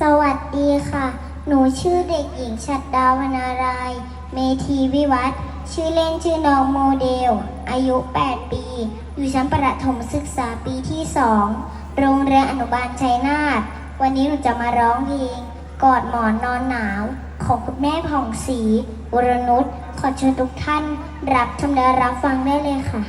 สวัสดีค่ะ หนูชื่อเด็กหญิงชัดดาวพนาราย เมธีวิวัฒน์ชื่อเล่นชื่อน้องโมเดล อายุ 8 ปี อยู่ชั้นประถมศึกษาปีที่ 2 โรงเรียนอนุบาลชัยนาท วันนี้หนูจะมาร้องเพลงกอดหมอนนอนหนาว ของคุณแม่ผ่องศรีวรนุชขอเชิญทุกท่าน รับชมและรับฟังได้เลยค่ะ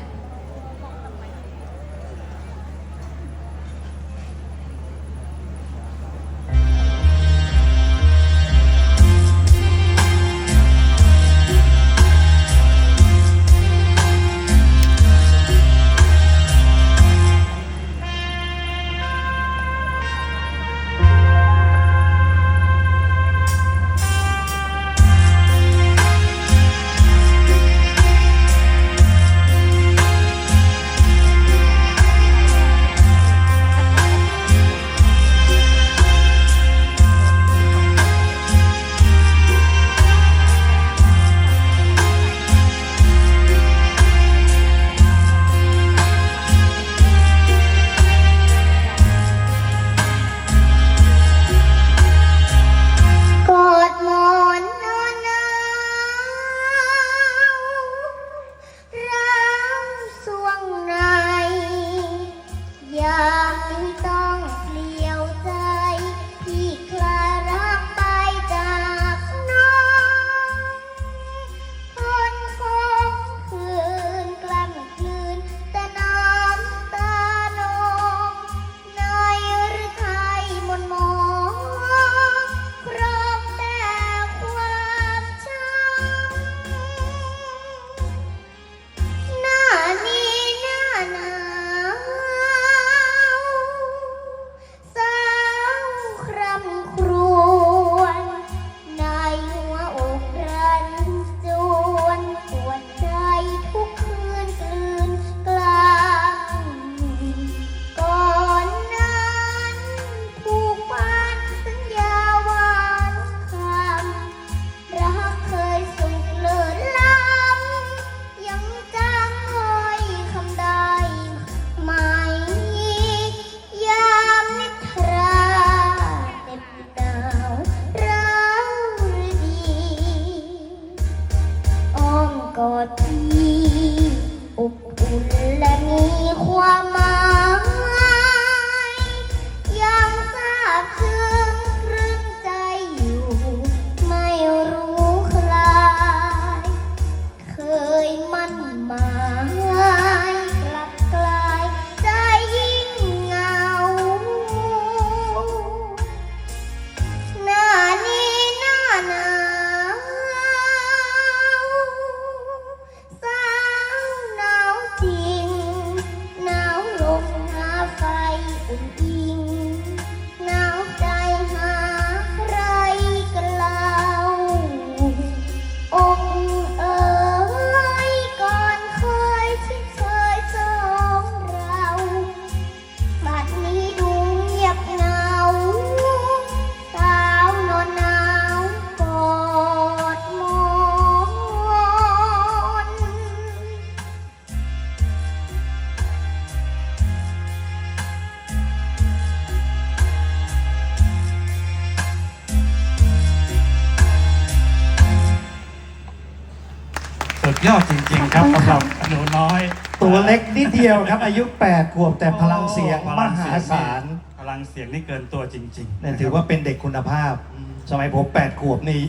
ยอดจริงๆครับสำหรับหนูน้อย ตัวเล็กนิดเดียวครับอายุ 8 ขวบแต่พลังเสียงพมลังหาเสียงศาลพลังเสียงนี่เกินตัวจริงๆเนี่ยถือว่าเป็นเด็กคุณภาพอืมสมัยผม 8 ขวบนี่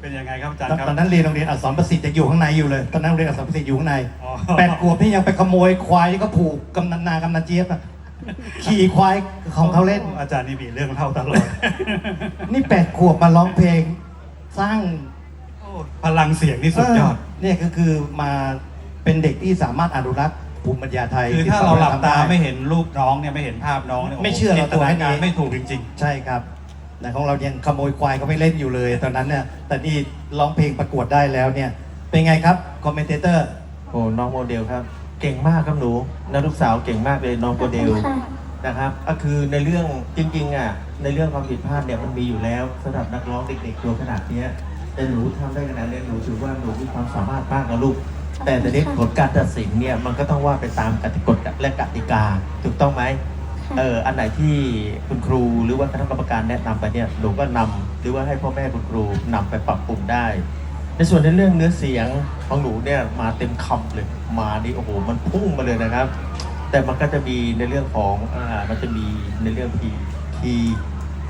เป็นยังไงครับอาจารตอนย์ครับตอนนั้นเรียนโรงเรียนอักษรประสิทธิ์ยังอยู่ข้างในอยู่เลยตอนนั้นโรงเรียนอักษรประสิทธิ์อยู่ข้างในอ๋อแปดขวบนี่ยังไปขโมยควายที่เขาผูกกำนันนากำนันเจี๊ยบอะขี่ควายของเขาเล่นอาจารย์นี่มีเรื่องเล่าตลอดนี่แปดขวบมาร้องเพลงสร้างโอ้ พลังเสียงนี่สุดยอดเเนี่ยก็คือมาเป็นเด็กที่สามารถอนุรักษ์ภูมิปัญญาไทยคือที่ถ้าเราหลับตาทำด้ไม่เห็นรูปน้องเนี่ยไม่เห็นภาพน้องเนี่ยโโหไม่เชื่อเราจินตนาตัวให้การดีไม่ถูกจริงใช่ครับแต่ของเรายังขโมยควายก็ไม่เล่นอยู่เลย ตอนนั้นเนี่ยแต่นี่ร้องเพลงประกวดได้แล้วเนี่ย เป็นไงครับคอมเมนเตอร์โอ้น้องโมเดลครับ เก่งมากครับหนูนักลูกสาวเก่งมากเลยน้องโมเดลค่ะนะครับก็คือในเรื่องจริงๆอะในเรื่องความผิดพลาดเนี่ยมันมีอยู่แล้วสำหรับนักร้องเด็กๆตัวขนาดเนี้ย แต่หนูทำได้ขนาดนี้หนูถือว่าหนูมีความสามารถมากนะลูก แต่ในเรื่องผลการตัดสินเนี่ยมันก็ต้องว่าไปตามกติกฎและกติกาถูกต้องไหมเอออันไหนที่คุณครูหรือว่าคณะกรรมการแนะนำไปเนี่ยหนูก็นำหรือว่าให้พ่อแม่คุณครูนำไปปรับปรุงได้ ในส่วนในเรื่องเนื้อเสียงของหนูเนี่ยมาเต็มคำเลยมานี่โอ้โหมันพุ่งมาเลยนะครับ แต่มันก็จะมีในเรื่องของอ่ามันจะมีในเรื่องพีคี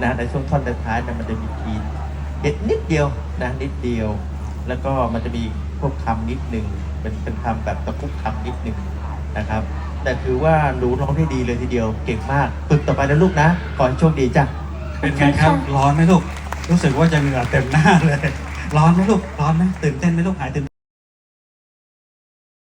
นะในช่วงท่อนท้ายๆเนยมันจะมีคี เด็ดนิดเดียวนะนิดเดียว แล้วก็มันจะมีพวกคำนิดหนึ่งเป็นเป็นคำแบบตะคุบคำนิดหนึ่งนะครับ แต่คือว่าหนูร้องได้ดีเลยทีเดียวเก่งมากฝึกต่อไปนะลูกนะขอให้โชคดีจ้ะเป็นไงครับร้อนไหมลูก รู้สึกว่าจะเหงื่อเต็มหน้าเลย ร้อนไหมลูกร้อนไหมตื่นเต้นไหมลูกหายตื่น